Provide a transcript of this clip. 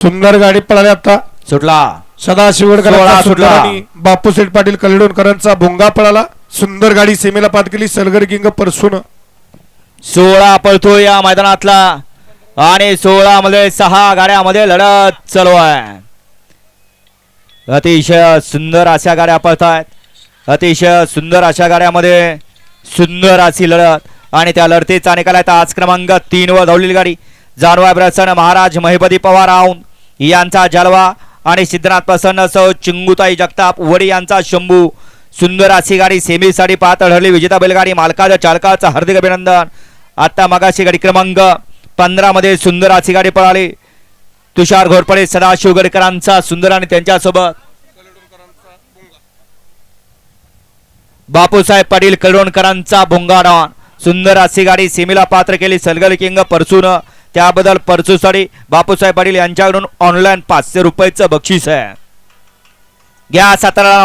सुंदर गाडी पळाली आता. सुटला. सदाशिवडकर सोळा सुटला. आणि बापूसेठ पाटील कलेडोणकरांचा भोंगा पळाला. सुंदर गाडी सेमीला पात केली. सलगर किंग परसून. सोळा पळतो या मैदानातला. आणि सोळा मध्ये सहा गाड्यामध्ये लढत चालू आहे. अतिशय सुंदर अशा गाड्या पळत आहेत अतिशय सुंदर अशा गाड्यामध्ये सुंदर अशी लढत. आणि त्या लढतीचा निकाल आहे. आज क्रमांक तीन वर धावलेली गाडी. जानवा प्रसन्न महाराज महिपती पवार आऊन यांचा जलवा आणि सिद्धनाथ प्रसन्न सह चिंगुताई जगताप वडी यांचा शंभू. सुंदर अशी गाडी सेमीसाठी पाहत ठरली विजेता बैलगाडी मालकाचं चालकाचं हार्दिक अभिनंदन. आत्ता मगाशी गाडी क्रमांक पंधरामध्ये सुंदर अशी गाडी पळाली. तुषार घोरपडे सदाशिव गडकरांचा सुंदर आणि त्यांच्यासोबत. बापूसाहेब पाटील कळवणकरांचा भोंगाडॉन सुंदर अशी गाडी सेमीला पात्र केली. सलगल किंग परसून त्याबद्दल परसूसाठी बापूसाहेब पाटील यांच्याकडून ऑनलाईन पाचशे रुपयाचं बक्षीस आहे. घ्या सातारा